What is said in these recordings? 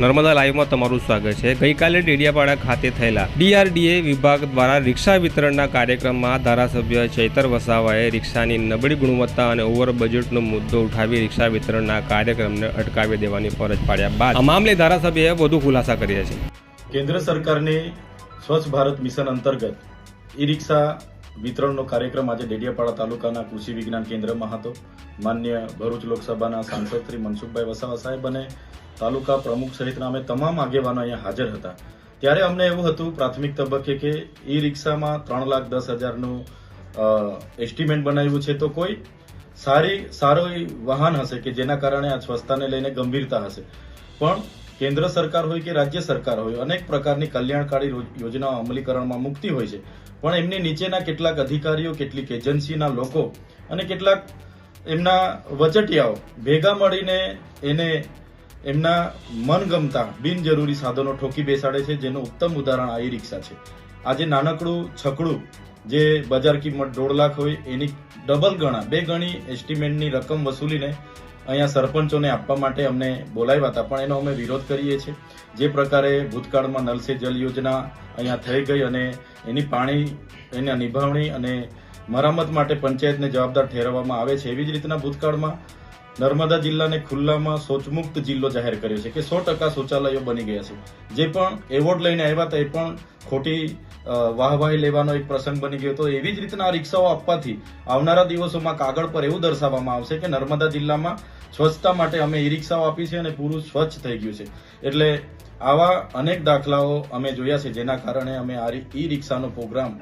નર્મદા લાઈવમાં તમારું સ્વાગત છે. ગઈકાલે ડેડિયાપાડા ખાતે થયેલા ડીઆરડીએ વિભાગ દ્વારા રિક્ષા વિતરણના કાર્યક્રમમાં ધારાસભ્ય ચૈતર વસાવાએ રિક્ષાની નબળી ગુણવત્તા અને ઓવર બજેટનો મુદ્દો ઉઠાવી રિક્ષા વિતરણના કાર્યક્રમને અટકાવી દેવાની ફરજ પાડ્યા બાદ આ મામલે ધારાસભ્યએ વધુ ખુલાસા કર્યા છે. કેન્દ્ર સરકારની સ્વચ્છ ભારત મિશન અંતર્ગત ઈ રિક્ષા વિતરણનો કાર્યક્રમ આજે ડેડિયાપાડા તાલુકાના કૃષિ વિજ્ઞાન કેન્દ્રમાં હતો. માન્ય ભરૂચ લોકસભાના સાંસદ શ્રી મનસુખભાઈ વસાવા સાહેબ અને તાલુકા પ્રમુખ સહિતના અમે તમામ આગેવાનો અહીંયા હાજર હતા. ત્યારે અમને એવું હતું, પ્રાથમિક તબક્કે કે ઈ રિક્ષામાં ત્રણ લાખ દસ હજારનું એસ્ટિમેટ બનાવ્યું છે તો કોઈ સારી, સારો વાહન હશે કે જેના કારણે આ સ્વચ્છતાને લઈને ગંભીરતા હશે? પણ કેન્દ્ર સરકાર હોય કે રાજ્ય સરકાર હોય, અનેક પ્રકારની કલ્યાણકારી યોજનાઓ અમલીકરણમાં મુકતી હોય છે. પણ એમની નીચેના કેટલાક અધિકારીઓ, કેટલીક એજન્સીના લોકો અને કેટલાક એમના વચટિયાઓ ભેગા મળીને એને એમના મનગમતા, બિનજરૂરી સાધનો ઠોકી બેસાડે છે, જેનું ઉત્તમ ઉદાહરણ આ ઈ રિક્ષા છે. આજે નાનકડું છકડું જે બજાર કિંમત દોઢ લાખ હોય, એની ડબલ ગણા, બે ગણી એસ્ટિમેટની રકમ વસૂલીને અહીંયા સરપંચોને આપવા માટે અમને બોલાવ્યા હતા. પણ એનો અમે વિરોધ કરીએ છીએ. જે પ્રકારે ભૂતકાળમાં નલ જલ યોજના અહીંયા થઈ ગઈ અને એની પાણી, એના નિભાવણી અને મરામત માટે પંચાયતને જવાબદાર ઠેરવવામાં આવે છે. એવી જ રીતના ભૂતકાળમાં નર્મદા જિલ્લાને ખુલ્લામાં શૌચમુક્ત જિલ્લો જાહેર કર્યો છે કે સો ટકા શૌચાલયો બની ગયા છે. જે પણ એવોર્ડ લઈને આવ્યા હતા પણ ખોટી વાહવાહી લેવાનો એક પ્રસંગ બની ગયો હતો. એવી જ રીતના રિક્ષાઓ આપવાથી આવનારા દિવસોમાં કાગળ પર એવું દર્શાવવામાં આવશે કે નર્મદા જિલ્લામાં સ્વચ્છતા માટે અમે ઈ રિક્ષાઓ આપી છે અને પૂરું સ્વચ્છ થઈ ગયું છે. એટલે આવા અનેક દાખલાઓ અમે જોયા છે જેના કારણે અમે આ ઈ રિક્ષાનો પ્રોગ્રામ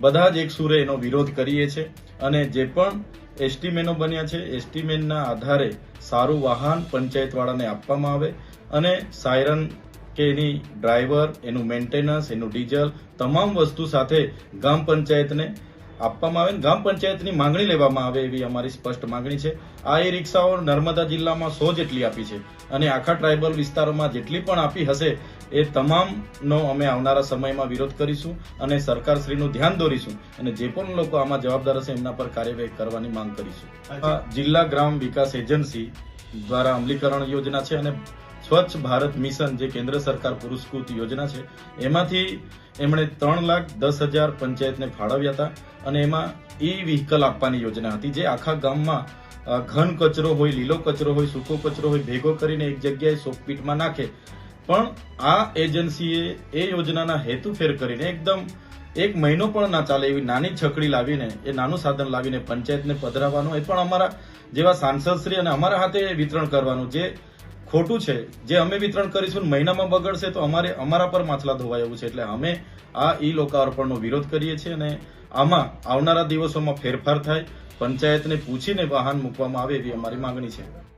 બધા જ એક સુરે એનો વિરોધ કરીએ છીએ અને જે પણ એસ્ટિમેનો બન્યા છે. એસટીમેનના આધારે સારું વાહન પંચાયતવાળાને આપવામાં આવે અને સાયરન કે એની ડ્રાઈવર, એનું મેન્ટેનન્સ, એનું ડીઝલ, તમામ વસ્તુ સાથે ગામ પંચાયતને આપવામાં આવે ગામ પંચાયતની માંગણી લેવામાં આવે એવી અમારી સ્પષ્ટ માંગણી છે. આ એ રિક્ષાઓ નર્મદા જિલ્લામાં સો જેટલી આપી છે અને આખા ટ્રાઇબલ વિસ્તારોમાં જેટલી પણ આપી હશે એ તમામનો અમે આવનારા સમયમાં વિરોધ કરીશું અને સરકારશ્રીનું ધ્યાન દોરીશું અને જે પણ લોકો આમાં જવાબદાર હશે એમના પર કાર્યવાહી કરવાની માંગ કરીશું. જિલ્લા ગ્રામ વિકાસ એજન્સી દ્વારા અમલીકરણ યોજના છે અને સ્વચ્છ ભારત મિશન જે કેન્દ્ર સરકાર પુરસ્કૃત યોજના છે, એમાંથી એમણે ત્રણ લાખ દસ હજાર પંચાયતને ફાળવ્યા હતા અને એમાં ઈ વ્હીકલ આપવાની યોજના હતી, જે આખા ગામમાં ઘન કચરો હોય, લીલો કચરો હોય, સૂકો કચરો હોય, ભેગો કરીને એક જગ્યાએ સોકપીટમાં નાખે. પણ આ એજન્સીએ એ યોજનાના હેતુ ફેર કરીને એકદમ એક મહિનો પણ ના ચાલે એવી નાની છકડી લાવીને, એ નાનું સાધન લાવીને પંચાયતને પધરાવવાનું, એ પણ અમારા જેવા સાંસદશ્રી અને અમારા હાથે વિતરણ કરવાનું, જે ખોટું છે. જે અમે વિતરણ કરીશું મહિનામાં બગડશે તો અમારે અમારા પર માછલા ધોવાય એવું છે. એટલે અમે આ ઈ લોકાર્પણનો વિરોધ કરીએ છીએ અને આમાં આવનારા દિવસોમાં ફેરફાર થાય. પંચાયતને પૂછીને વાહન મૂકવામાં આવે એવી અમારી માંગણી છે.